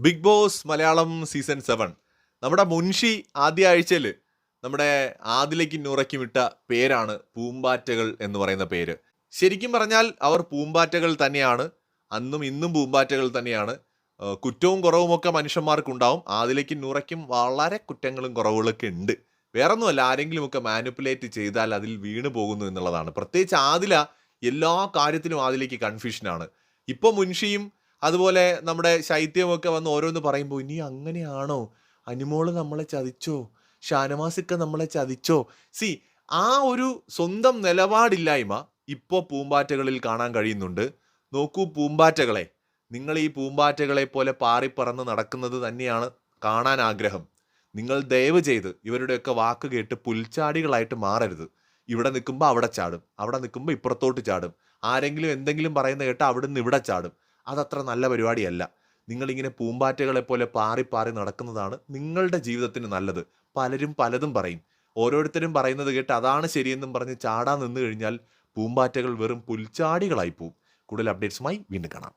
Bigg Boss Malayalam season seven. നമ്മുടെ മുൻഷി ആദ്യ ആഴ്ചയിൽ നമ്മുടെ ആദിലേക്കും നൂറയ്ക്കും ഇട്ട പേരാണ് പൂമ്പാറ്റകൾ എന്ന് പറയുന്ന പേര്. ശരിക്കും പറഞ്ഞാൽ അവർ പൂമ്പാറ്റകൾ തന്നെയാണ്. അന്നും ഇന്നും പൂമ്പാറ്റകൾ തന്നെയാണ്. കുറ്റവും കുറവുമൊക്കെ മനുഷ്യന്മാർക്കുണ്ടാവും. ആദിലേക്കും നൂറയ്ക്കും വളരെ കുറ്റങ്ങളും കുറവുകളൊക്കെ ഉണ്ട്. വേറൊന്നുമല്ല ആരെങ്കിലുമൊക്കെ മാനിപ്പുലേറ്റ് ചെയ്താൽ അതിൽ വീണു പോകുന്നു എന്നുള്ളതാണ്. പ്രത്യേകിച്ച് ആദില എല്ലാ കാര്യത്തിലും ആദിലേക്ക് കൺഫ്യൂഷനാണ് ഇപ്പോൾ മുൻഷിയും അതുപോലെ നമ്മുടെ ശൈത്യമൊക്കെ വന്ന് ഓരോന്ന് പറയുമ്പോൾ ഇനി അങ്ങനെയാണോ? അനുമോൾ നമ്മളെ ചതിച്ചോ? ഷാനവാസിക്ക നമ്മളെ ചതിച്ചോ? സി ആ ഒരു സ്വന്തം നിലപാടില്ലായ്മ ഇപ്പോൾ പൂമ്പാറ്റകളിൽ കാണാൻ കഴിയുന്നുണ്ട്. നോക്കൂ പൂമ്പാറ്റകളെ. നിങ്ങൾ ഈ പൂമ്പാറ്റകളെ പോലെ പാറിപ്പറന്ന് നടക്കുന്നത് തന്നെയാണ് കാണാൻ ആഗ്രഹം. നിങ്ങൾ ദയവ് ചെയ്ത് ഇവരുടെയൊക്കെ വാക്ക് കേട്ട് പുൽച്ചാടികളായിട്ട് മാറരുത്. ഇവിടെ നിൽക്കുമ്പോൾ അവിടെ ചാടും. അവിടെ നിൽക്കുമ്പോൾ ഇപ്പുറത്തോട്ട് ചാടും. ആരെങ്കിലും എന്തെങ്കിലും പറയുന്ന കേട്ട് അവിടുന്ന് ഇവിടെ ചാടും. അതത്ര നല്ല പരിപാടിയല്ല. നിങ്ങളിങ്ങനെ പൂമ്പാറ്റകളെ പോലെ പാറി പാറി നടക്കുന്നതാണ് നിങ്ങളുടെ ജീവിതത്തിന് നല്ലത്. പലരും പലതും പറയും. ഓരോരുത്തരും പറയുന്നത് കേട്ട് അതാണ് ശരിയെന്നും പറഞ്ഞ് ചാടാൻ നിന്ന് കഴിഞ്ഞാൽ പൂമ്പാറ്റകൾ വെറും പുൽച്ചാടികളായി പോവും. കൂടുതൽ അപ്ഡേറ്റ്സുമായി വീണ്ടും കാണാം.